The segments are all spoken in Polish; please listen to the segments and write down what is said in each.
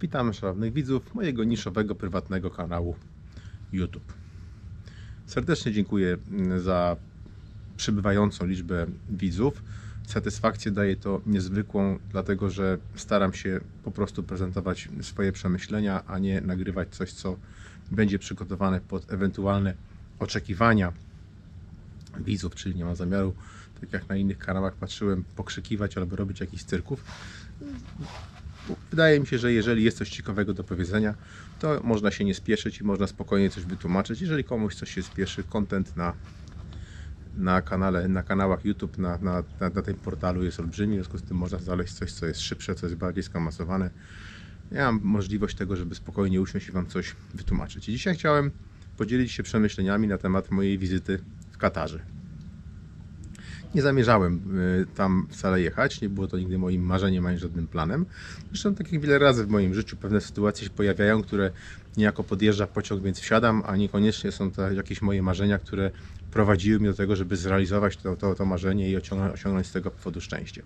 Witamy szanownych widzów mojego niszowego, prywatnego kanału YouTube. Serdecznie dziękuję mm, za przybywającą liczbę widzów. Satysfakcję daje to niezwykłą, dlatego że staram się po prostu prezentować swoje przemyślenia, a nie nagrywać coś, co będzie przygotowane pod ewentualne oczekiwania widzów, czyli nie mam zamiaru, tak jak na innych kanałach patrzyłem, pokrzykiwać albo robić jakichś cyrków. Wydaje mi się, że jeżeli jest coś ciekawego do powiedzenia, to można się nie spieszyć i można spokojnie coś wytłumaczyć. Jeżeli komuś coś się spieszy, content na, na kanale, na kanałach YouTube, na, na, na, na tym portalu jest olbrzymi, w związku z tym można znaleźć coś, co jest szybsze, co jest bardziej skamasowane. Ja mam możliwość tego, żeby spokojnie usiąść i Wam coś wytłumaczyć. I dzisiaj chciałem podzielić się przemyśleniami na temat mojej wizyty w Katarze. Nie zamierzałem y, tam wcale jechać, nie było to nigdy moim marzeniem ani żadnym planem. Zresztą tak jak wiele razy w moim życiu pewne sytuacje się pojawiają, które niejako podjeżdża pociąg, więc wsiadam, a niekoniecznie są to jakieś moje marzenia, które prowadziły mnie do tego, żeby zrealizować to, to, to marzenie i osiągnąć, osiągnąć z tego powodu szczęście.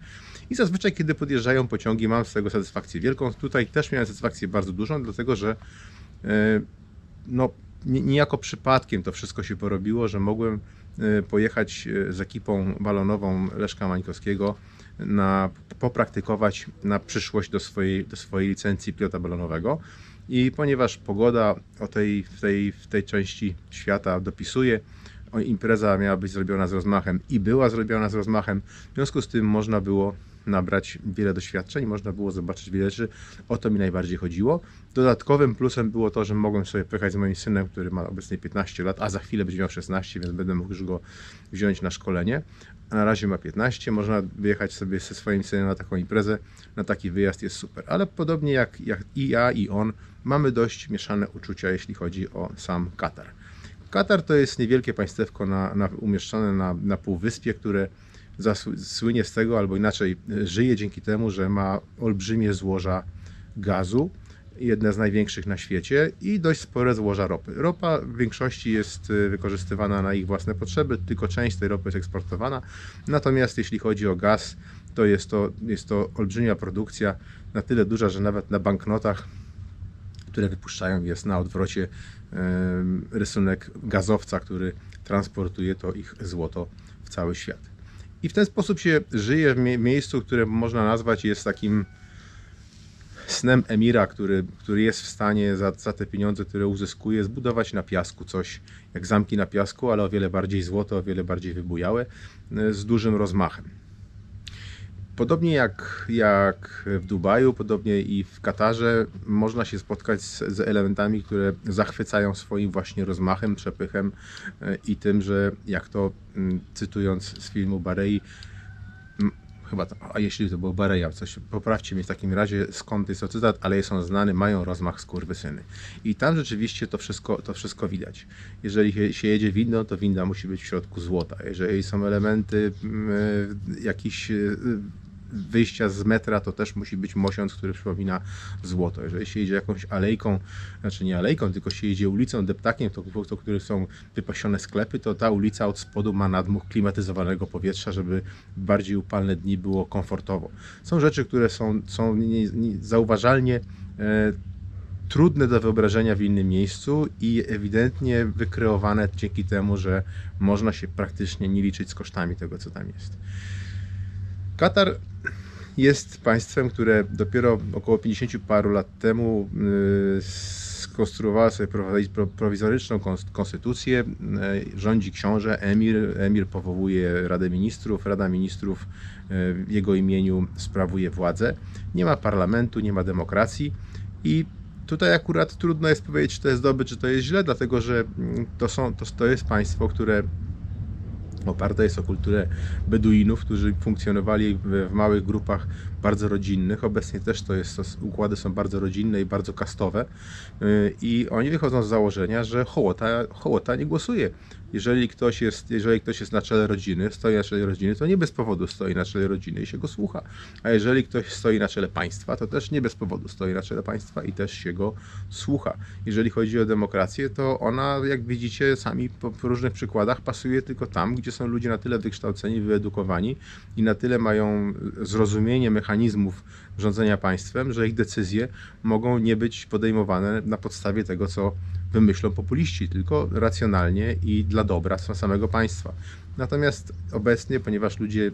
I zazwyczaj, kiedy podjeżdżają pociągi, mam z tego satysfakcję wielką. Tutaj też miałem satysfakcję bardzo dużą, dlatego że e, no, nie- niejako przypadkiem to wszystko się porobiło, że mogłem pojechać e, z ekipą balonową Leszka Mańkowskiego na popraktykować na przyszłość do swojej, do swojej licencji pilota balonowego. I ponieważ pogoda o tej, w, tej, w tej części świata dopisuje, impreza miała być zrobiona z rozmachem i była zrobiona z rozmachem, w związku z tym można było nabrać wiele doświadczeń, można było zobaczyć wiele rzeczy. O to mi najbardziej chodziło. Dodatkowym plusem było to, że mogłem sobie pojechać z moim synem, który ma obecnie 15 lat, a za chwilę będzie miał 16, więc będę mógł już go wziąć na szkolenie. A na razie ma 15, można wyjechać sobie ze swoim synem na taką imprezę, na taki wyjazd jest super. Ale podobnie jak, jak i ja, i on, mamy dość mieszane uczucia, jeśli chodzi o sam Katar. Katar to jest niewielkie państewko na, na, umieszczone na, na półwyspie, które słynie z tego, albo inaczej żyje dzięki temu, że ma olbrzymie złoża gazu, jedne z największych na świecie i dość spore złoża ropy. Ropa w większości jest y, wykorzystywana na ich własne potrzeby, tylko część tej ropy jest eksportowana. Natomiast jeśli chodzi o gaz, to jest to, jest to olbrzymia produkcja, na tyle duża, że nawet na banknotach które wypuszczają, jest na odwrocie rysunek gazowca, który transportuje to ich złoto w cały świat. I w ten sposób się żyje w mie- miejscu, które można nazwać jest takim snem emira, który, który jest w stanie za, za te pieniądze, które uzyskuje, zbudować na piasku coś jak zamki na piasku, ale o wiele bardziej złote, o wiele bardziej wybujałe, e, z dużym rozmachem. Podobnie jak, jak w Dubaju, podobnie i w Katarze, można się spotkać z, z elementami, które zachwycają swoim właśnie rozmachem, przepychem e, i tym, że jak to mm, cytując z filmu Barei, chyba to, a jeśli to był Bareja, coś poprawcie mnie w takim razie skąd jest to cytat, ale jest on znany, mają rozmach skurwysyny. I tam rzeczywiście to wszystko, to wszystko widać. Jeżeli się- jedzie windą, to winda musi być w środku złota. Jeżeli są elementy mm, e, jakichś e, wyjścia z metra, to też musi być mosiąc, który przypomina złoto. Jeżeli się jedzie jakąś alejką, znaczy nie alejką, tylko się jedzie ulicą, deptakiem, to, to których są wypasione sklepy, to ta ulica od spodu ma nadmuch klimatyzowanego powietrza, żeby bardziej upalne dni było komfortowo. Są rzeczy, które są, są nie, nie, zauważalnie e, trudne do wyobrażenia w innym miejscu i ewidentnie wykreowane dzięki temu, że można się praktycznie nie liczyć z kosztami tego, co tam jest. Katar jest państwem, które dopiero około 50 paru lat temu yy, skonstruowało sobie prowizoryczną kons- konstytucję. Yy, Rządzi książę, emir, emir powołuje Radę Ministrów, Rada Ministrów yy, w jego imieniu sprawuje władzę. Nie ma parlamentu, nie ma demokracji i tutaj akurat trudno jest powiedzieć, czy to jest dobre, czy to jest źle, dlatego że mm, to, są, to, to jest państwo, które oparte jest o kulturę Beduinów, którzy funkcjonowali w, małych grupach bardzo rodzinnych. Obecnie też to jest, to, układy są bardzo rodzinne i bardzo kastowe. Yy, I oni wychodzą z założenia, że hołota, hołota nie głosuje jeżeli ktoś jest, jeżeli ktoś jest na czele rodziny, stoi na czele rodziny, to nie bez powodu stoi na czele rodziny i się go słucha. A jeżeli ktoś stoi na czele państwa, to też nie bez powodu stoi na czele państwa i też się go słucha. Jeżeli chodzi o demokrację, to ona, jak widzicie sami po, różnych przykładach, pasuje tylko tam, gdzie są ludzie na tyle wykształceni, wyedukowani i na tyle mają zrozumienie mechanizmów rządzenia państwem, że ich decyzje mogą nie być podejmowane na podstawie tego, co wymyślą populiści, tylko racjonalnie i dla dobra samego państwa. Natomiast obecnie, ponieważ ludzie,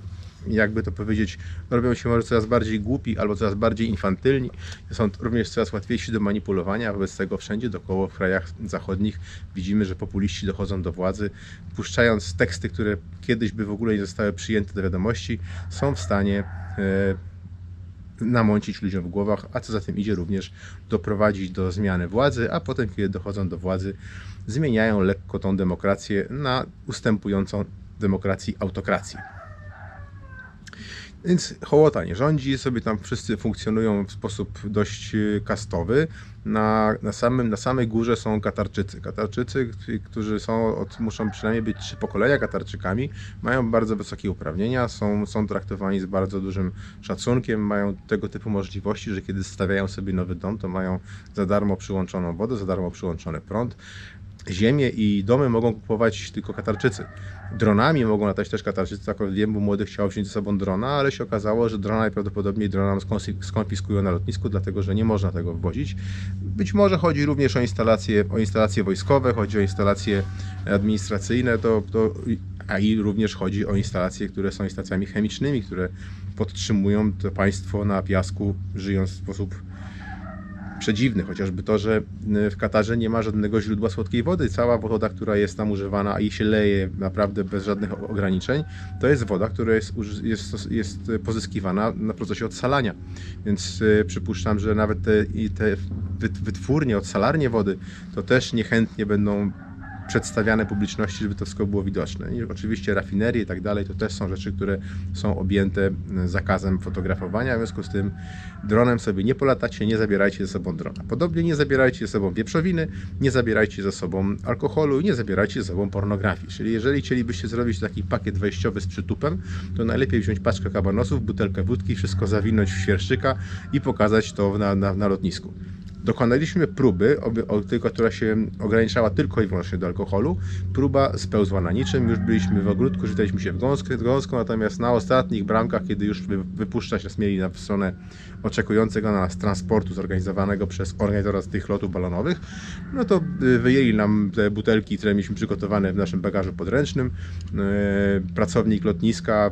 jakby to powiedzieć, robią się może coraz bardziej głupi albo coraz bardziej infantylni, są również coraz łatwiejsi do manipulowania, wobec tego wszędzie dookoła w krajach zachodnich widzimy, że populiści dochodzą do władzy, puszczając teksty, które kiedyś by w ogóle nie zostały przyjęte do wiadomości, są w stanie e, namącić ludziom w głowach, a co za tym idzie również doprowadzić do zmiany władzy, a potem, kiedy dochodzą do władzy, zmieniają lekko tą demokrację na ustępującą demokracji autokracji. Więc hołota nie rządzi, sobie tam wszyscy funkcjonują w sposób dość y, kastowy. Na, na, samym, na samej górze są Katarczycy. Katarczycy, którzy są, od, muszą przynajmniej być trzy pokolenia Katarczykami, mają bardzo wysokie uprawnienia, są, są traktowani z bardzo dużym szacunkiem, mają tego typu możliwości, że kiedy stawiają sobie nowy dom, to mają za darmo przyłączoną wodę, za darmo przyłączony prąd ziemię i domy mogą kupować tylko Katarczycy. Dronami mogą latać też Katarczycy, tak wiem, bo młody chciał wziąć ze sobą drona, ale się okazało, że drona najprawdopodobniej drona skonfiskują na lotnisku, dlatego że nie można tego wwozić. Być może chodzi również o instalacje, o instalacje wojskowe, chodzi o instalacje administracyjne, to, to, a i również chodzi o instalacje, które są instalacjami chemicznymi, które podtrzymują to państwo na piasku, żyjąc w sposób przedziwny, chociażby to, że y, w Katarze nie ma żadnego źródła słodkiej wody. Cała woda, która jest tam używana i się leje naprawdę bez żadnych ograniczeń, to jest woda, która jest, jest, jest pozyskiwana na procesie odsalania. Więc y, przypuszczam, że nawet te, te wytwórnie, odsalarnie wody, to też niechętnie będą przedstawiane publiczności, żeby to wszystko było widoczne. I oczywiście rafinerie i tak dalej, to też są rzeczy, które są objęte zakazem fotografowania, w związku z tym dronem sobie nie polatacie, nie zabierajcie ze sobą drona. Podobnie nie zabierajcie ze sobą wieprzowiny, nie zabierajcie ze sobą alkoholu i nie zabierajcie ze sobą pornografii. Czyli jeżeli chcielibyście zrobić taki pakiet wejściowy z przytupem, to najlepiej wziąć paczkę kabanosów, butelkę wódki, wszystko zawinąć w świerszczyka i pokazać to na, na, na lotnisku. Dokonaliśmy próby, tylko, która się ograniczała tylko i wyłącznie do alkoholu. Próba spełzła na niczym. Już byliśmy w ogródku, rzucaliśmy się w gąskę, gąską, natomiast na ostatnich bramkach, kiedy już wy, wypuszczać nas mieli na stronę oczekującego na nas transportu zorganizowanego przez organizatora tych lotów balonowych, no to y, wyjęli nam te butelki, które mieliśmy przygotowane w naszym bagażu podręcznym. Y, pracownik lotniska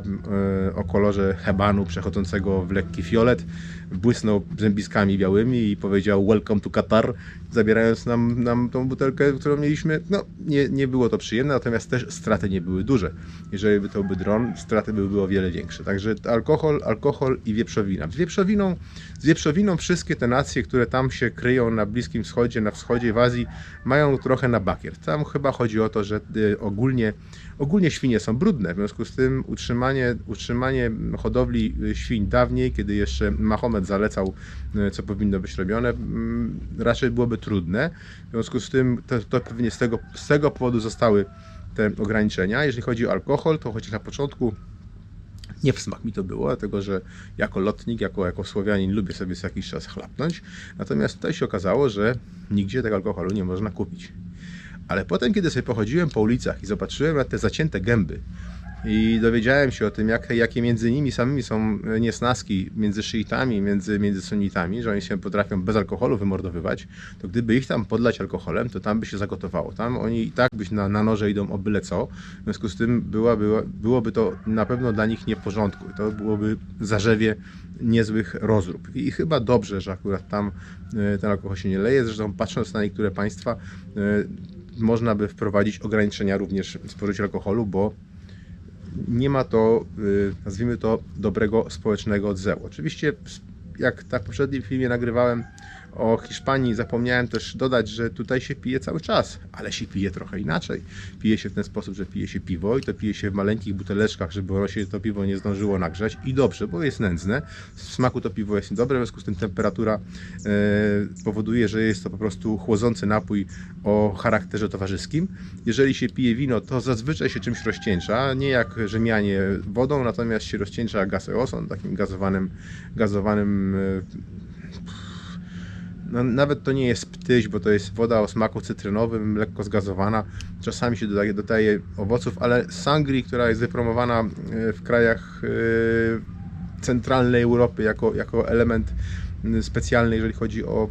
y, o kolorze hebanu przechodzącego w lekki fiolet błysnął zębiskami białymi i powiedział welcome to Qatar, zabierając nam, nam tą butelkę, którą mieliśmy. No, nie, nie było to przyjemne, natomiast też straty nie były duże. Jeżeli by to był dron, straty były o wiele większe. Także alkohol, alkohol i wieprzowina. Z wieprzowiną, z wieprzowiną wszystkie te nacje, które tam się kryją na Bliskim Wschodzie, na wschodzie, w Azji, mają trochę na bakier. Tam chyba chodzi o to, że y, ogólnie, ogólnie świnie są brudne, w związku z tym utrzymanie, utrzymanie hodowli y, świń dawniej, kiedy jeszcze Mahomet zalecał, y, co powinno być robione, mm, raczej byłoby trudne. W związku z tym to, to pewnie z tego, z tego powodu zostały te ograniczenia. Jeżeli chodzi o alkohol, to chociaż na początku nie w smak mi to było, dlatego że jako lotnik, jako, jako Słowianin lubię sobie co jakiś czas chlapnąć. Natomiast tutaj się okazało, że nigdzie tego alkoholu nie można kupić. Ale potem, kiedy sobie pochodziłem po ulicach i zobaczyłem te zacięte gęby, i dowiedziałem się o tym, jak, jakie między nimi samymi są niesnaski między szyitami, między, między sunnitami, że oni się potrafią bez alkoholu wymordowywać, to gdyby ich tam podlać alkoholem, to tam by się zagotowało. Tam oni i tak byś na, na noże idą o byle co, w związku z tym byłoby to na pewno dla nich nie w porządku. To byłoby zarzewie niezłych rozrób. I chyba dobrze, że akurat tam e, ten alkohol się nie leje. Zresztą patrząc na niektóre państwa, e, można by wprowadzić ograniczenia również spożycia alkoholu, bo nie ma to, y, nazwijmy to, dobrego społecznego odzewu. Oczywiście, jak tak w poprzednim filmie nagrywałem o Hiszpanii zapomniałem też dodać, że tutaj się pije cały czas, ale się pije trochę inaczej. Pije się w ten sposób, że pije się piwo i to pije się w maleńkich buteleczkach, żeby ono się to piwo nie zdążyło nagrzać i dobrze, bo jest nędzne. W smaku to piwo jest dobre, w związku z tym temperatura e, powoduje, że jest to po prostu chłodzący napój o charakterze towarzyskim. Jeżeli się pije wino, to zazwyczaj się czymś rozcieńcza, nie jak Rzymianie wodą, natomiast się rozcieńcza gaseoson, takim gazowanym, gazowanym e, no, nawet to nie jest ptyś, bo to jest woda o smaku cytrynowym, lekko zgazowana. Czasami się dodaje, dodaje owoców, ale sangri, która jest wypromowana e, w krajach e, centralnej Europy jako, jako element specjalny, jeżeli chodzi o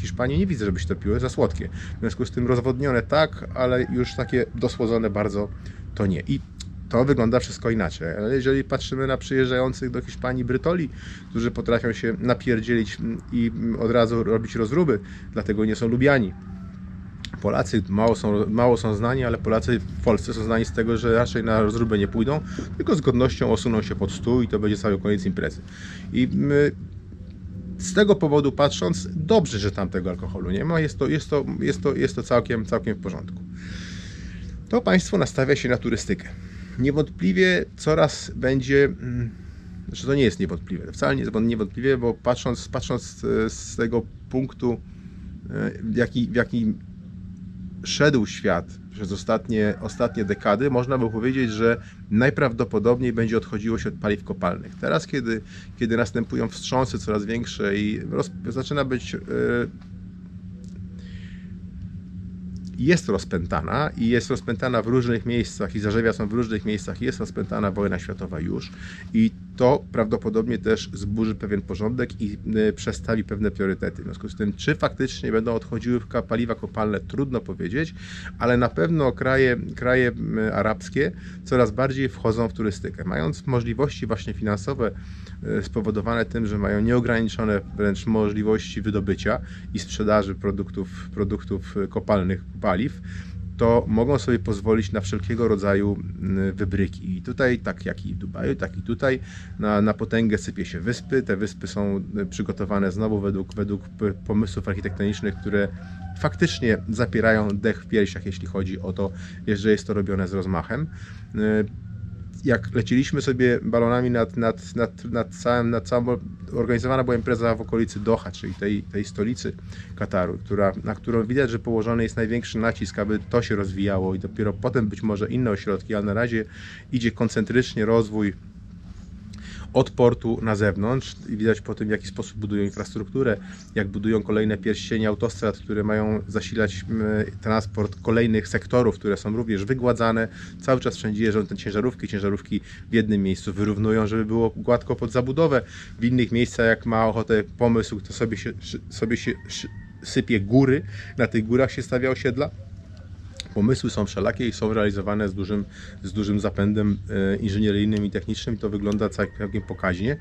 Hiszpanię, nie widzę, żeby się to jest za słodkie. W związku z tym rozwodnione tak, ale już takie dosłodzone bardzo to nie. I to wygląda wszystko inaczej. Ale jeżeli patrzymy na przyjeżdżających do Hiszpanii Brytoli, którzy potrafią się napierdzielić i od razu robić rozruby, dlatego nie są lubiani. Polacy mało są, mało są znani, ale Polacy w Polsce są znani z tego, że raczej na rozróbę nie pójdą, tylko z godnością osuną się pod stół i to będzie cały koniec imprezy. I my, z tego powodu patrząc, dobrze, że tam tego alkoholu nie ma, jest to, jest to, jest to, jest to całkiem, całkiem w porządku. To państwo nastawia się na turystykę niewątpliwie coraz będzie, mm, znaczy to nie jest niewątpliwe, wcale nie jest niewątpliwie, bo patrząc, patrząc e, z tego punktu, e, w jaki, w jaki szedł świat przez ostatnie, ostatnie dekady, można by powiedzieć, że najprawdopodobniej będzie odchodziło się od paliw kopalnych. Teraz, kiedy, kiedy następują wstrząsy coraz większe i roz, zaczyna być yy, jest rozpętana i jest rozpętana w różnych miejscach i zarzewia są w różnych miejscach, jest rozpętana wojna światowa już i to prawdopodobnie też zburzy pewien porządek i y, przestawi pewne priorytety. W związku z tym, czy faktycznie będą odchodziły paliwa kopalne, trudno powiedzieć, ale na pewno kraje, kraje y, arabskie coraz bardziej wchodzą w turystykę, mając możliwości właśnie finansowe spowodowane tym, że mają nieograniczone wręcz możliwości wydobycia i sprzedaży produktów, produktów kopalnych, paliw, to mogą sobie pozwolić na wszelkiego rodzaju mm, wybryki. I tutaj, tak jak i w Dubaju, tak i tutaj, na, na potęgę sypie się wyspy. Te wyspy są y, przygotowane znowu według, według pomysłów architektonicznych, które faktycznie zapierają dech w piersiach, jeśli chodzi o to, że jest to robione z rozmachem. Jak leciliśmy sobie balonami nad, nad, nad, nad, całym, nad całą, organizowana była impreza w okolicy Doha, czyli tej, tej stolicy Kataru, która, na którą widać, że położony jest największy nacisk, aby to się rozwijało i dopiero potem być może inne ośrodki, ale na razie idzie koncentrycznie rozwój od portu na zewnątrz i widać po tym, w jaki sposób budują infrastrukturę, jak budują kolejne pierścienie autostrad, które mają zasilać transport kolejnych sektorów, które są również wygładzane. Cały czas wszędzie jeżdżą te ciężarówki, ciężarówki w jednym miejscu wyrównują, żeby było gładko pod zabudowę. W innych miejscach, jak ma ochotę pomysł, to sobie się, sobie się sypie góry, na tych górach się stawia osiedla pomysły są wszelakie i są realizowane z dużym, z dużym zapędem e, inżynieryjnym i technicznym i to wygląda całkiem pokaźnie.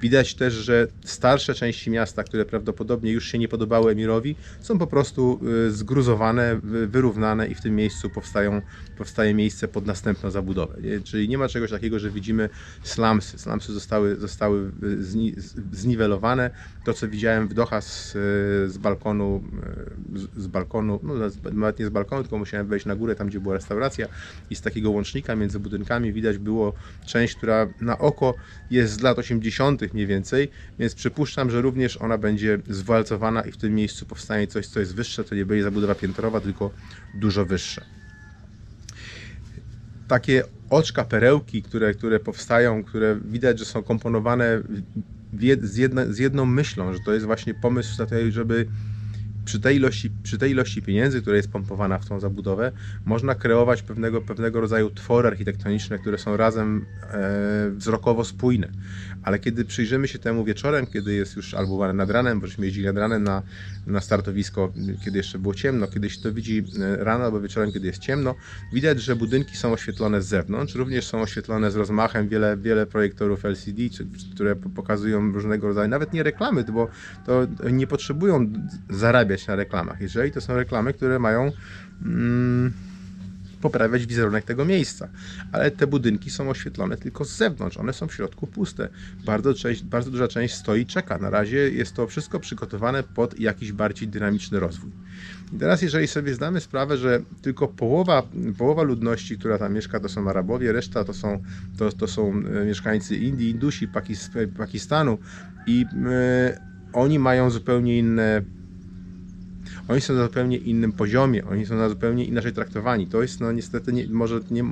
Widać też, że starsze części miasta, które prawdopodobnie już się nie podobały Emirowi, są po prostu y, zgruzowane, wyrównane i w tym miejscu powstają, powstaje miejsce pod następną zabudowę. Czyli nie ma czegoś takiego, że widzimy slumsy. Slumsy zostały, zostały y, zni, zniwelowane. To, co widziałem w Doha z, y, z balkonu, z, z balkonu, no nawet nie z balkonu, tylko musiałem wejść na górę, tam gdzie była restauracja i z takiego łącznika między budynkami widać było część, która na oko jest z lat 80 mniej więcej, więc przypuszczam, że również ona będzie zwalcowana i w tym miejscu powstanie coś, co jest wyższe, to nie będzie zabudowa piętrowa, tylko dużo wyższa. Takie oczka, perełki, które, które powstają, które widać, że są komponowane z, jedno, z jedną myślą, że to jest właśnie pomysł na to, żeby przy tej, ilości, przy tej ilości pieniędzy, która jest pompowana w tą zabudowę, można kreować pewnego, pewnego rodzaju twory architektoniczne, które są razem e, wzrokowo spójne. Ale kiedy przyjrzymy się temu wieczorem, kiedy jest już albo nad ranem, bo żeśmy jeździli nad ranem na, na startowisko, kiedy jeszcze było ciemno, kiedy się to widzi e, rano albo wieczorem, kiedy jest ciemno, widać, że budynki są oświetlone z zewnątrz, również są oświetlone z rozmachem, wiele, wiele projektorów LCD, które pokazują różnego rodzaju, nawet nie reklamy, bo to nie potrzebują zarabiać na reklamach. Jeżeli to są reklamy, które mają mm, poprawiać wizerunek tego miejsca. Ale te budynki są oświetlone tylko z zewnątrz, one są w środku puste. Bardzo, część, bardzo duża część stoi i czeka. Na razie jest to wszystko przygotowane pod jakiś bardziej dynamiczny rozwój. I teraz, jeżeli sobie zdamy sprawę, że tylko połowa, połowa ludności, która tam mieszka, to są Arabowie, reszta to są, to, to są e, mieszkańcy Indii, Indusi, Pakis, Pakistanu i e, oni mają zupełnie inne oni są na zupełnie innym poziomie, oni są na zupełnie inaczej traktowani. To jest no niestety, nie, może, nie,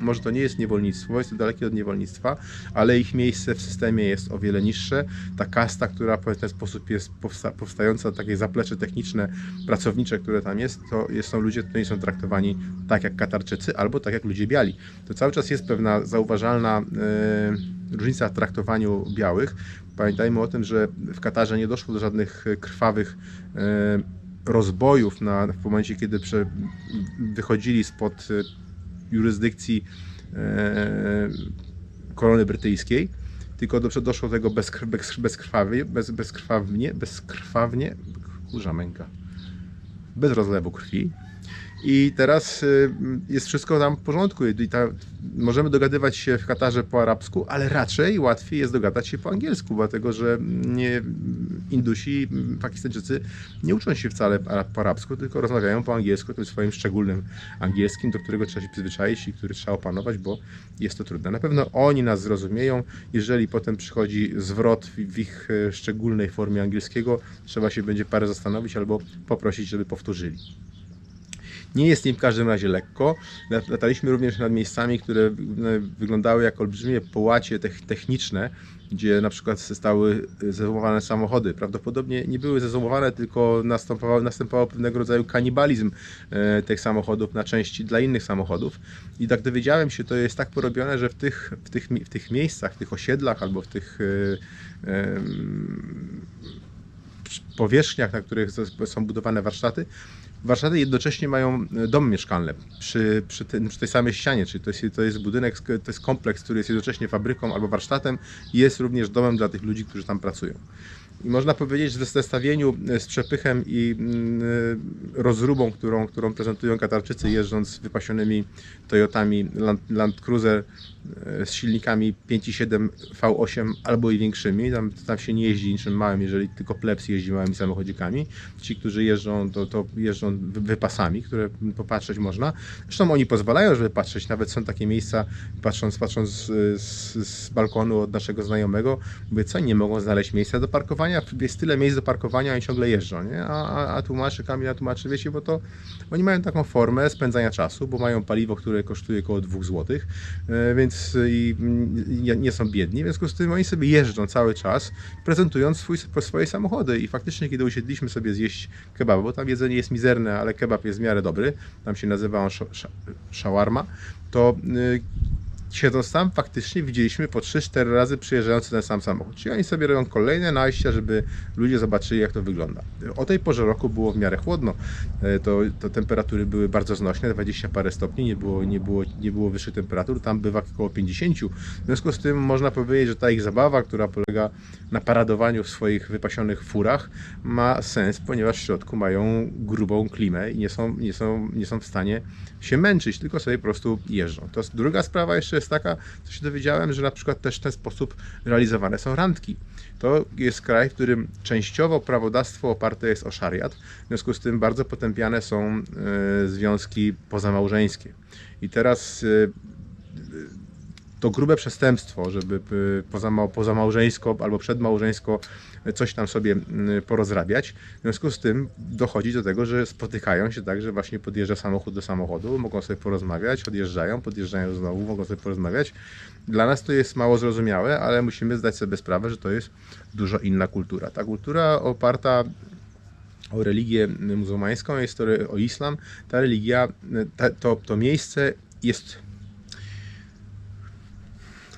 może to nie jest niewolnictwo, jest to dalekie od niewolnictwa, ale ich miejsce w systemie jest o wiele niższe. Ta kasta, która w ten sposób jest powsta, powstająca, takie zaplecze techniczne, pracownicze, które tam jest, to jest, są ludzie, którzy są traktowani tak jak Katarczycy albo tak jak ludzie biali. To cały czas jest pewna zauważalna yy, różnica w traktowaniu białych. Pamiętajmy o tym, że w Katarze nie doszło do żadnych krwawych yy, rozbojów na, w momencie, kiedy prze, wychodzili spod e, jurysdykcji e, korony brytyjskiej, tylko do, doszło do tego bez, bez, bezkrwawie, bez, bezkrwawnie, bezkrwawnie, kurza męka, bez rozlewu krwi. I teraz y, jest wszystko tam w porządku. I ta, możemy dogadywać się w Katarze po arabsku, ale raczej łatwiej jest dogadać się po angielsku, dlatego że nie, Indusi, Pakistańczycy nie uczą się wcale po arabsku, tylko rozmawiają po angielsku, tym swoim szczególnym angielskim, do którego trzeba się przyzwyczaić i który trzeba opanować, bo jest to trudne. Na pewno oni nas zrozumieją. Jeżeli potem przychodzi zwrot w ich e, szczególnej formie angielskiego, trzeba się będzie parę zastanowić albo poprosić, żeby powtórzyli. Nie jest nim w każdym razie lekko. Lataliśmy również nad miejscami, które wyglądały jak olbrzymie połacie techniczne, gdzie na przykład zostały zezumowane samochody. Prawdopodobnie nie były zezumowane, tylko następował, następował pewnego rodzaju kanibalizm e, tych samochodów na części dla innych samochodów. I tak dowiedziałem się, to jest tak porobione, że w tych, w tych, w tych miejscach, w tych osiedlach albo w tych e, powierzchniach, na których są budowane warsztaty, warsztaty jednocześnie mają e, dom mieszkalny przy, przy, przy tej samej ścianie, czyli to jest, to jest budynek, to jest kompleks, który jest jednocześnie fabryką albo warsztatem i jest również domem dla tych ludzi, którzy tam pracują. I można powiedzieć, że w zestawieniu e, z przepychem i mm, e, rozrubą, którą, którą prezentują Katarczycy jeżdżąc wypasionymi Toyotami Land, Land Cruiser e, z silnikami 5.7 V8 albo i większymi, tam, tam się nie jeździ niczym małym, jeżeli tylko plebs jeździ małymi samochodzikami. Ci, którzy jeżdżą, to, to jeżdżą wypasami, które popatrzeć można. Zresztą oni pozwalają, żeby patrzeć, nawet są takie miejsca, patrząc, patrząc z, z, z balkonu od naszego znajomego, mówię, co, nie mogą znaleźć miejsca do parkowania, parkowania, jest tyle miejsc do parkowania, oni ciągle jeżdżą, nie? A, a, a tłumaczy, Kamila tłumaczy, wiecie, bo to oni mają taką formę spędzania czasu, bo mają paliwo, które kosztuje około 2 zł, e, więc i, i, nie są biedni, w związku z tym oni sobie jeżdżą cały czas, prezentując swój, swoje samochody i faktycznie, kiedy usiedliśmy sobie zjeść kebab, bo tam jedzenie jest mizerne, ale kebab jest w miarę dobry, tam się nazywa on shawarma, to y, siedząc tam, faktycznie widzieliśmy po 3-4 razy przyjeżdżający ten sam samochód. Czyli oni sobie robią kolejne najścia, żeby ludzie zobaczyli, jak to wygląda. O tej porze roku było w miarę chłodno. E, to, to temperatury były bardzo znośne, 20 parę stopni, nie było, nie, było, nie było wyższych temperatur, tam bywa około 50. W związku z tym można powiedzieć, że ta ich zabawa, która polega na paradowaniu w swoich wypasionych furach, ma sens, ponieważ w środku mają grubą klimę i nie są, nie są, nie są w stanie się męczyć, tylko sobie po prostu jeżdżą. To jest druga sprawa jeszcze jest taka, co się dowiedziałem, że na przykład też w ten sposób realizowane są randki. To jest kraj, w którym częściowo prawodawstwo oparte jest o szariat, w związku z tym bardzo potępiane są e, związki pozamałżeńskie. I teraz e, to grube przestępstwo, żeby poza, pozamałżeńsko albo przedmałżeńsko coś tam sobie mm, porozrabiać. W związku z tym dochodzi do tego, że spotykają się tak, że właśnie podjeżdża samochód do samochodu, mogą sobie porozmawiać, odjeżdżają, podjeżdżają znowu, mogą sobie porozmawiać. Dla nas to jest mało zrozumiałe, ale musimy zdać sobie sprawę, że to jest dużo inna kultura. Ta kultura oparta o religię muzułmańską, jest to o islam, ta religia, ta, to, to miejsce jest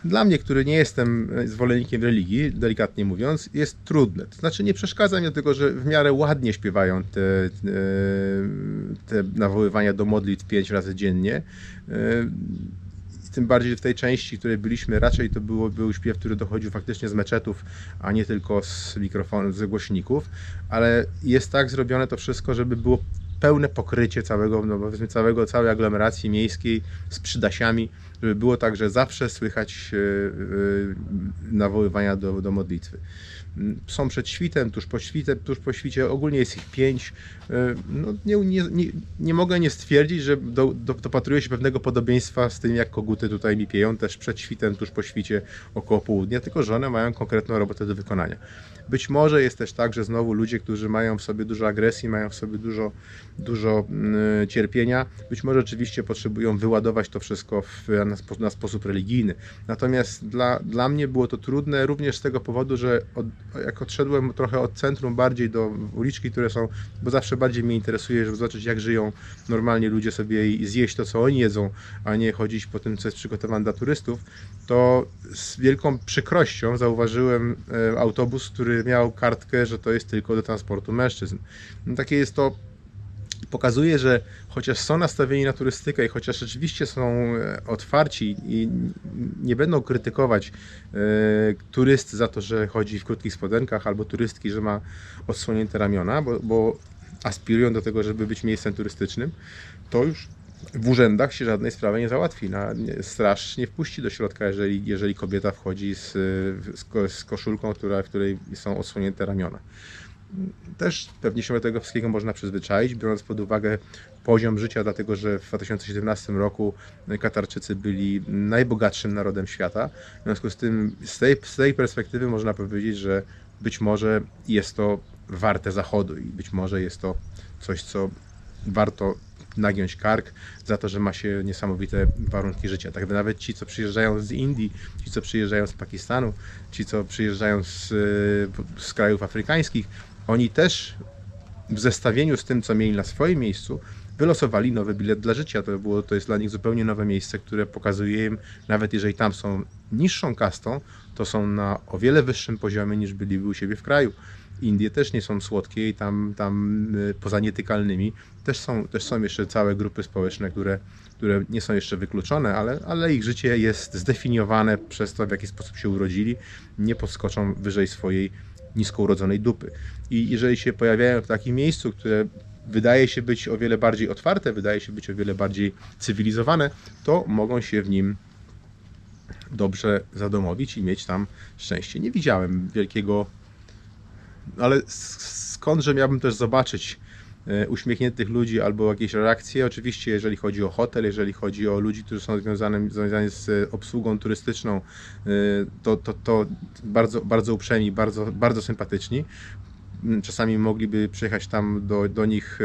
dla mnie, który nie jestem zwolennikiem religii, delikatnie mówiąc, jest trudne. To znaczy nie przeszkadza mi tylko, że w miarę ładnie śpiewają te, te nawoływania do modlitw pięć razy dziennie. Tym bardziej w tej części, w której byliśmy, raczej to było, był śpiew, który dochodził faktycznie z meczetów, a nie tylko z mikrofonów, z głośników, ale jest tak zrobione to wszystko, żeby było pełne pokrycie całego, no powiedzmy całego, całej aglomeracji miejskiej z przydasiami, żeby było tak, że zawsze słychać e, e, nawoływania do, do modlitwy. Mm, Są przed świtem, tuż po świcie, tuż po świcie, ogólnie jest ich pięć. E, No, nie, nie, nie, mogę nie stwierdzić, że do, do, dopatruję się pewnego podobieństwa z tym, jak koguty tutaj mi pieją, też przed świtem, tuż po świcie, około południa, tylko że one mają konkretną robotę do wykonania. Być może jest też tak, że znowu ludzie, którzy mają w sobie dużo agresji, mają w sobie dużo, dużo mm, cierpienia, być może rzeczywiście potrzebują wyładować to wszystko w, na, na sposób religijny. Natomiast dla, dla mnie było to trudne również z tego powodu, że od, jak odszedłem trochę od centrum bardziej do uliczki, które są, bo zawsze bardziej mnie interesuje, żeby zobaczyć jak żyją normalnie ludzie sobie i zjeść to, co oni jedzą, a nie chodzić po tym, co jest przygotowane dla turystów, to z wielką przykrością zauważyłem e, autobus, który miał kartkę, że to jest tylko do transportu mężczyzn. No, takie jest to pokazuje, że chociaż są nastawieni na turystykę i chociaż rzeczywiście są e, otwarci i nie będą krytykować e, turysty za to, że chodzi w krótkich spodenkach, albo turystki, że ma odsłonięte ramiona, bo, bo aspirują do tego, żeby być miejscem turystycznym, to już w urzędach się żadnej sprawy nie załatwi. Na, straż nie wpuści do środka, jeżeli, jeżeli kobieta wchodzi z, z koszulką, która, w której są odsłonięte ramiona. Też pewnie się do tego wszystkiego można przyzwyczaić, biorąc pod uwagę poziom życia, dlatego że w 2017 roku Katarczycy byli najbogatszym narodem świata. W związku z tym, z tej, z tej perspektywy można powiedzieć, że być może jest to warte zachodu i być może jest to coś, co warto nagiąć kark za to, że ma się niesamowite warunki życia. Tak nawet ci, co przyjeżdżają z Indii, ci, co przyjeżdżają z Pakistanu, ci, co przyjeżdżają z, z krajów afrykańskich, oni też w zestawieniu z tym, co mieli na swoim miejscu, wylosowali nowy bilet dla życia. To, było, to jest dla nich zupełnie nowe miejsce, które pokazuje im, nawet jeżeli tam są niższą kastą, to są na o wiele wyższym poziomie niż byliby u siebie w kraju. Indie też nie są słodkie i tam, tam y, poza nietykalnymi też są, też są jeszcze całe grupy społeczne, które, które nie są jeszcze wykluczone, ale, ale ich życie jest zdefiniowane przez to, w jaki sposób się urodzili. Nie podskoczą wyżej swojej nisko urodzonej dupy. I jeżeli się pojawiają w takim miejscu, które wydaje się być o wiele bardziej otwarte, wydaje się być o wiele bardziej cywilizowane, to mogą się w nim dobrze zadomowić i mieć tam szczęście. Nie widziałem wielkiego, ale skądże miałbym też zobaczyć e, uśmiechniętych ludzi albo jakieś reakcje. Oczywiście, jeżeli chodzi o hotel, jeżeli chodzi o ludzi, którzy są związani, związani z obsługą turystyczną, e, to, to, to bardzo, bardzo uprzejmi, bardzo, bardzo sympatyczni. Mm, Czasami mogliby przyjechać tam do, do nich e,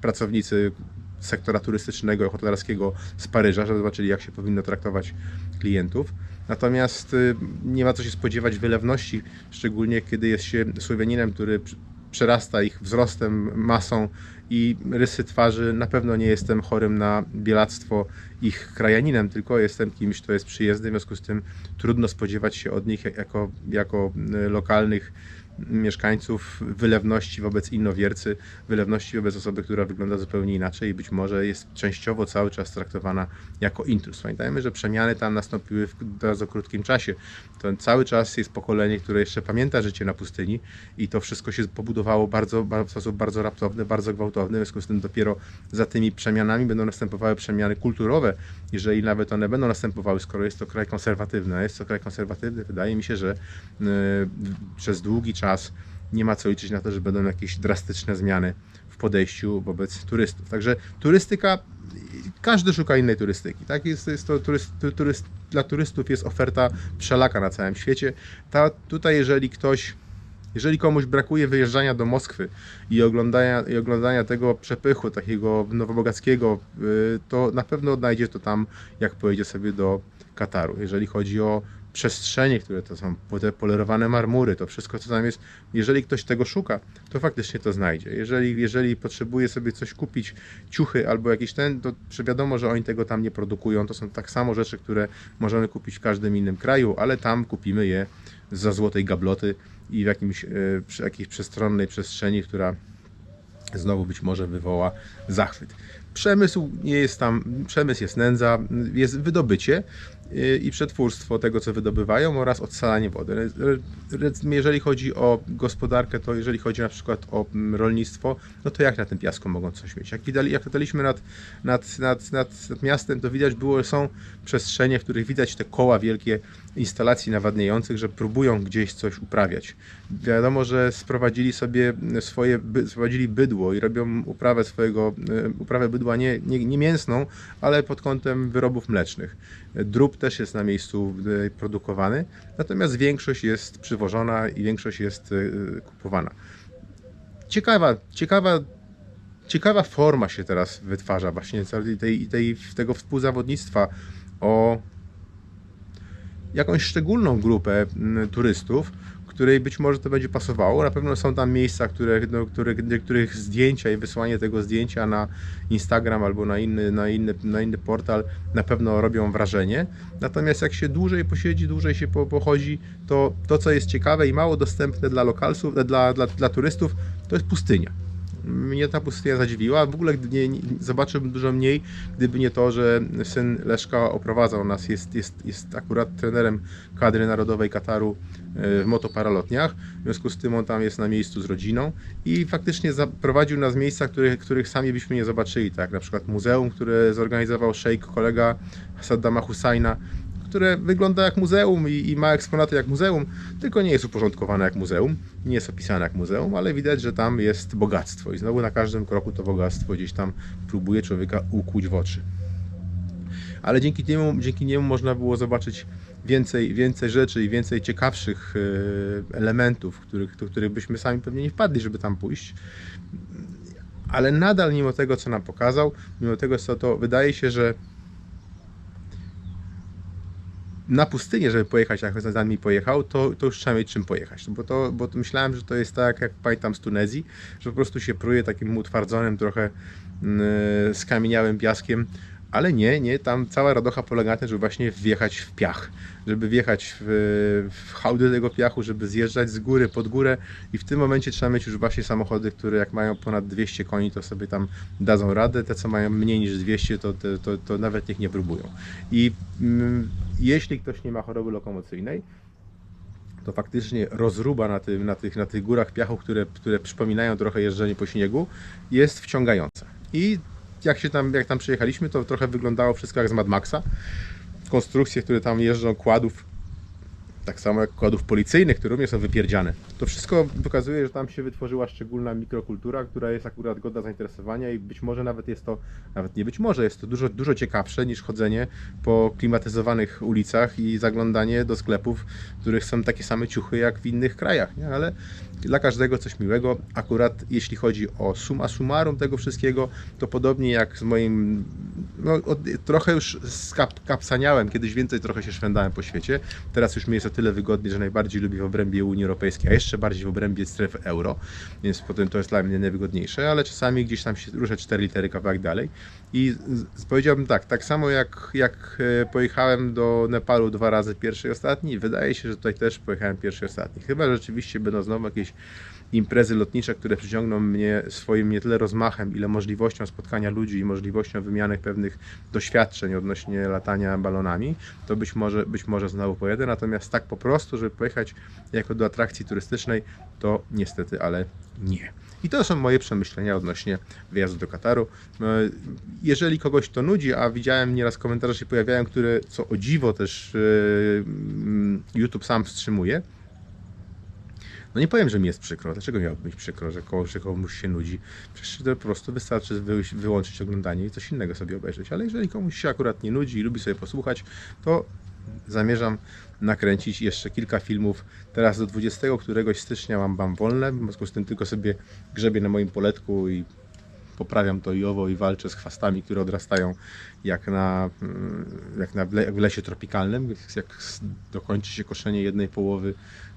pracownicy sektora turystycznego, hotelarskiego z Paryża, żeby zobaczyli, jak się powinno traktować klientów. Natomiast y, nie ma co się spodziewać wylewności, szczególnie kiedy jest się Słowianinem, który pr- przerasta ich wzrostem, masą i rysy twarzy. Na pewno nie jestem chorym na bielactwo ich krajaninem, tylko jestem kimś, kto jest przyjezdny, w związku z tym trudno spodziewać się od nich jako, jako y, lokalnych mieszkańców wylewności wobec innowiercy, wylewności wobec osoby, która wygląda zupełnie inaczej i być może jest częściowo cały czas traktowana jako intruz. Pamiętajmy, że przemiany tam nastąpiły w bardzo krótkim czasie. To cały czas jest pokolenie, które jeszcze pamięta życie na pustyni i to wszystko się pobudowało bardzo, w sposób bardzo raptowny, bardzo gwałtowny. W związku z tym dopiero za tymi przemianami będą następowały przemiany kulturowe, jeżeli nawet one będą następowały, skoro jest to kraj konserwatywny. A jest to kraj konserwatywny, wydaje mi się, że yy, przez długi czas nie ma co liczyć na to, że będą jakieś drastyczne zmiany w podejściu wobec turystów. Także turystyka, każdy szuka innej turystyki. Tak? Jest, jest to turyst, turyst, dla turystów jest oferta wszelaka na całym świecie. Ta, tutaj, jeżeli ktoś jeżeli komuś brakuje wyjeżdżania do Moskwy i oglądania, i oglądania tego przepychu takiego nowobogackiego, y, to na pewno odnajdzie to tam, jak pojedzie sobie do Kataru. Jeżeli chodzi o przestrzenie, które to są, te polerowane marmury, to wszystko co tam jest, jeżeli ktoś tego szuka, to faktycznie to znajdzie. Jeżeli, jeżeli potrzebuje sobie coś kupić, ciuchy albo jakiś ten, to wiadomo, że oni tego tam nie produkują. To są tak samo rzeczy, które możemy kupić w każdym innym kraju, ale tam kupimy je za złotej gabloty i w jakimś, e, przy jakiejś przestronnej przestrzeni, która znowu być może wywoła zachwyt. Przemysł nie jest tam, przemysł jest nędza, jest wydobycie i przetwórstwo tego, co wydobywają oraz odsalanie wody. Jeżeli chodzi o gospodarkę, to jeżeli chodzi na przykład o mm, rolnictwo, no to jak na tym piasku mogą coś mieć? Jak, widali, jak lataliśmy nad, nad, nad, nad, nad miastem, to widać było, są przestrzenie, w których widać te koła wielkie instalacji nawadniających, że próbują gdzieś coś uprawiać. Wiadomo, że sprowadzili sobie swoje, by, sprowadzili bydło i robią uprawę swojego, e, uprawę bydła nie, nie, nie mięsną, ale pod kątem wyrobów mlecznych. Drób też jest na miejscu e, produkowany, natomiast większość jest przywożona i większość jest e, kupowana. Ciekawa, ciekawa, ciekawa forma się teraz wytwarza właśnie tej, tej, tego współzawodnictwa o jakąś szczególną grupę turystów, której być może to będzie pasowało. Na pewno są tam miejsca, które, no, które, których zdjęcia i wysłanie tego zdjęcia na Instagram albo na inny, na, inny, na inny portal na pewno robią wrażenie. Natomiast jak się dłużej posiedzi, dłużej się po, pochodzi, to to, co jest ciekawe i mało dostępne dla lokalsów, dla, dla, dla turystów, to jest pustynia. Mnie ta pustynia zadziwiła. W ogóle nie, nie, zobaczyłbym dużo mniej, gdyby nie to, że syn Leszka oprowadzał nas. Jest, jest, jest akurat trenerem kadry narodowej Kataru e, w motoparalotniach. W związku z tym on tam jest na miejscu z rodziną i faktycznie zaprowadził nas w miejsca, których, których sami byśmy nie zobaczyli. Tak, na przykład muzeum, które zorganizował szejk kolega Saddama Husajna, które wygląda jak muzeum i, i ma eksponaty jak muzeum, tylko nie jest uporządkowane jak muzeum, nie jest opisane jak muzeum, ale widać, że tam jest bogactwo i znowu na każdym kroku to bogactwo gdzieś tam próbuje człowieka ukłuć w oczy. Ale dzięki niemu, dzięki niemu można było zobaczyć więcej, więcej rzeczy i więcej ciekawszych e, elementów, których, do których byśmy sami pewnie nie wpadli, żeby tam pójść. Ale nadal, mimo tego, co nam pokazał, mimo tego, co to wydaje się, że na pustynię, żeby pojechać, jak z nami pojechał, to, to już trzeba mieć czym pojechać. Bo, to, bo to myślałem, że to jest tak, jak pamiętam z Tunezji, że po prostu się pruje takim utwardzonym, trochę yy, skamieniałym piaskiem, ale nie, nie, tam cała radocha polega na tym, żeby właśnie wjechać w piach, żeby wjechać w, w hałdy tego piachu, żeby zjeżdżać z góry pod górę i w tym momencie trzeba mieć już właśnie samochody, które jak mają ponad 200 koni, to sobie tam dadzą radę, te co mają mniej niż 200, to, to, to, to nawet niech nie próbują. I mm, jeśli ktoś nie ma choroby lokomocyjnej, to faktycznie rozruba na, tym, na, tych, na tych górach piachu, które, które przypominają trochę jeżdżenie po śniegu, jest wciągająca. I jak, się tam, jak tam przyjechaliśmy, to trochę wyglądało wszystko jak z Mad Maxa. Konstrukcje, które tam jeżdżą, kładów, tak samo jak kładów policyjnych, które również są wypierdziane. To wszystko pokazuje, że tam się wytworzyła szczególna mikrokultura, która jest akurat godna zainteresowania i być może nawet jest to, nawet nie być może, jest to dużo, dużo ciekawsze niż chodzenie po klimatyzowanych ulicach i zaglądanie do sklepów, w których są takie same ciuchy jak w innych krajach, nie? ale dla każdego coś miłego. Akurat jeśli chodzi o summa summarum tego wszystkiego, to podobnie jak z moim, no, od, trochę już skapsaniałem, kiedyś więcej trochę się szwendałem po świecie, teraz już mi jest o tyle wygodnie, że najbardziej lubię w obrębie Unii Europejskiej, a jeszcze bardziej w obrębie strefy euro, więc potem to jest dla mnie najwygodniejsze, ale czasami gdzieś tam się ruszę cztery litery kawałek dalej i powiedziałbym tak, tak samo jak, jak e, pojechałem do Nepalu dwa razy pierwszy i ostatni, wydaje się, że tutaj też pojechałem pierwszy i ostatni. Chyba rzeczywiście będą znowu jakieś imprezy lotnicze, które przyciągną mnie swoim nie tyle rozmachem, ile możliwością spotkania ludzi i możliwością wymiany pewnych doświadczeń odnośnie latania balonami, to być może, być może znowu pojedę. Natomiast tak po prostu, żeby pojechać jako do atrakcji turystycznej, to niestety, ale nie. I to są moje przemyślenia odnośnie wyjazdu do Kataru. No, Jeżeli kogoś to nudzi, a widziałem nieraz komentarze się pojawiają, które co o dziwo też mm, YouTube sam wstrzymuje, no nie powiem, że mi jest przykro. Dlaczego miałoby być przykro, że, koło, że komuś się nudzi? Przecież to po prostu wystarczy wy, wyłączyć oglądanie i coś innego sobie obejrzeć. Ale jeżeli komuś się akurat nie nudzi i lubi sobie posłuchać, to zamierzam nakręcić jeszcze kilka filmów. Teraz do 20 któregoś stycznia mam, mam wolne, w związku z tym tylko sobie grzebię na moim poletku i poprawiam to i owo i walczę z chwastami, które odrastają jak na, mm, jak na w, lesie tropikalnym. Jak dokończy się koszenie jednej połowy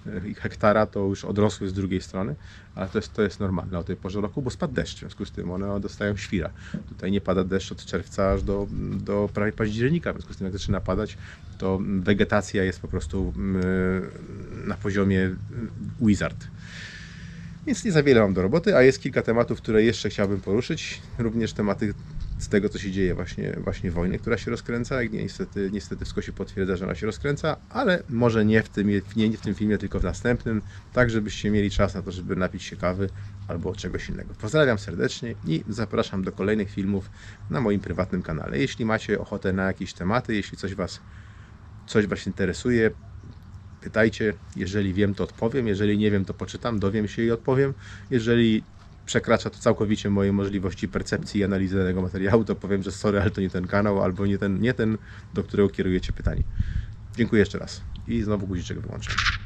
e, hektara, to już odrosły z drugiej strony, ale to jest, to jest normalne o tej porze roku, bo spadł deszcz, w związku z tym one dostają świra. Tutaj nie pada deszcz od czerwca aż do, do prawie października, w związku z tym jak zaczyna padać, to wegetacja jest po prostu mm, na poziomie mm, wizard. Więc nie za wiele mam do roboty, a jest kilka tematów, które jeszcze chciałbym poruszyć. Również tematy z tego, co się dzieje właśnie, właśnie wojny, która się rozkręca. I niestety, niestety wszystko się potwierdza, że ona się rozkręca, ale może nie w, tym, nie, w tym filmie, tylko w następnym, tak żebyście mieli czas na to, żeby napić się kawy albo czegoś innego. Pozdrawiam serdecznie i zapraszam do kolejnych filmów na moim prywatnym kanale. Jeśli macie ochotę na jakieś tematy, jeśli coś Was, coś was interesuje, pytajcie. Jeżeli wiem, to odpowiem. Jeżeli nie wiem, to poczytam, dowiem się i odpowiem. Jeżeli przekracza to całkowicie moje możliwości percepcji i analizy danego materiału, to powiem, że sorry, ale to nie ten kanał, albo nie ten, nie ten do którego kierujecie pytanie. Dziękuję jeszcze raz. I znowu guziczek wyłączam.